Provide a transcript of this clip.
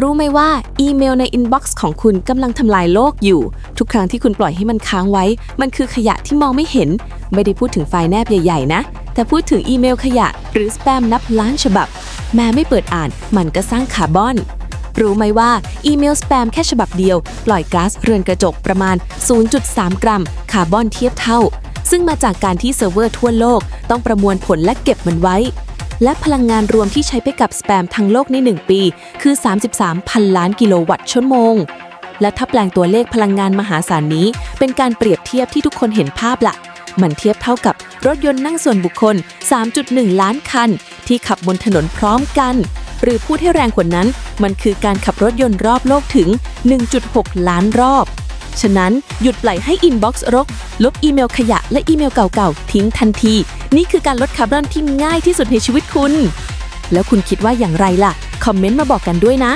รู้ไหมว่าอีเมลในอินบ็อกซ์ของคุณกำลังทำลายโลกอยู่ ทุกครั้งที่คุณปล่อยให้มันค้างไว้ มันคือขยะที่มองไม่เห็น ไม่ได้พูดถึงไฟล์แนบใหญ่ๆนะ แต่พูดถึงอีเมลขยะ หรือสแปมนับล้านฉบับ แม้ไม่เปิดอ่าน มันก็สร้างคาร์บอน รู้ไหมว่าอีเมลสแปมแค่ฉบับเดียว ปล่อยก๊าซเรือนกระจกประมาณ 0.3 กรัม คาร์บอนเทียบเท่า ซึ่งมาจากการที่เซิร์ฟเวอร์ทั่วโลก ต้องประมวลผลและเก็บมันไว้ และพลังงานรวมที่ใช้ไปกับสแปมทั้งโลกใน 1 ปี คือ 33พันล้านกิโลวัตต์ชั่วโมง และถ้าแปลงตัวเลขพลังงานมหาศาลนี้ เป็นการเปรียบเทียบที่ทุกคนเห็นภาพละมันเทียบเท่ากับรถยนต์นั่งส่วนบุคคล 3.1 ล้านคัน ที่ขับบนถนนพร้อมกัน หรือพูดให้แรงกว่านั้น มันคือการขับรถยนต์รอบโลกถึง 1.6 ล้านรอบ ฉะนั้นหยุดปล่อยให้อินบ็อกซ์รก ลบอีเมลขยะและอีเมลเก่าๆ ทิ้งทันที นี่คือการลดคาร์บอนที่ง่ายที่สุดในชีวิตคุณ แล้วคุณคิดว่าอย่างไรล่ะ คอมเมนต์มาบอกกันด้วยนะ